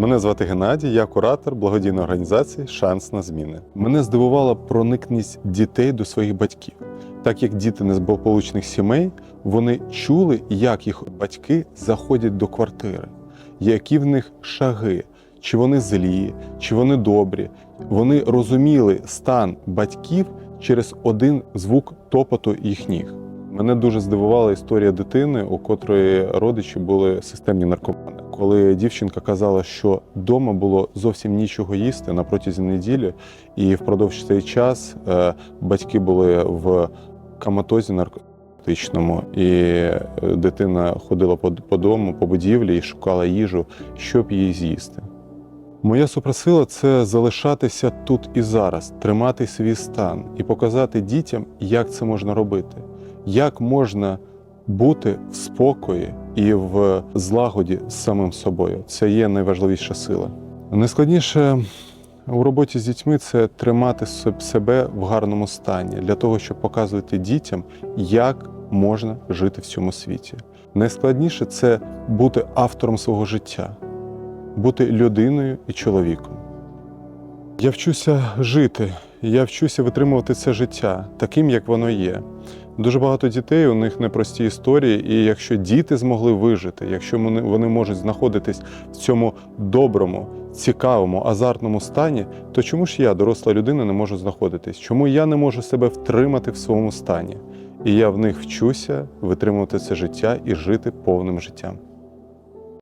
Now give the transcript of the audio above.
Мене звати Геннадій, я куратор благодійної організації Шанс на зміни. Мене здивувала проникність дітей до своїх батьків. Так як діти незблагополучних сімей, вони чули, як їх батьки заходять до квартири, які в них шаги, чи вони злі, чи вони добрі. Вони розуміли стан батьків через один звук топоту їх ніг. Мене дуже здивувала історія дитини, у котрої родичі були системні наркомани. Коли дівчинка казала, що вдома було зовсім нічого їсти на протязі неділі, і впродовж цей час е, батьки були в каматозі наркотичному, і е, дитина ходила по дому, по будівлі і шукала їжу, щоб її з'їсти. Моя супросила це залишатися тут і зараз, тримати свій стан і показати дітям, як це можна робити, як можна бути в спокої і в злагоді з самим собою. Це є найважливіша сила. Найскладніше у роботі з дітьми це тримати себе в гарному стані для того, щоб показувати дітям, як можна жити в цьому світі. Найскладніше це бути автором свого життя, бути людиною і чоловіком. Я вчуся жити, я вчуся витримувати це життя таким, як воно є. Дуже багато дітей, у них непрості історії, і якщо діти змогли вижити, якщо вони, можуть знаходитись в цьому доброму, цікавому, азартному стані, то чому ж я, доросла людина, не можу знаходитись? Чому я не можу себе втримати в своєму стані? І я в них вчуся витримувати це життя і жити повним життям.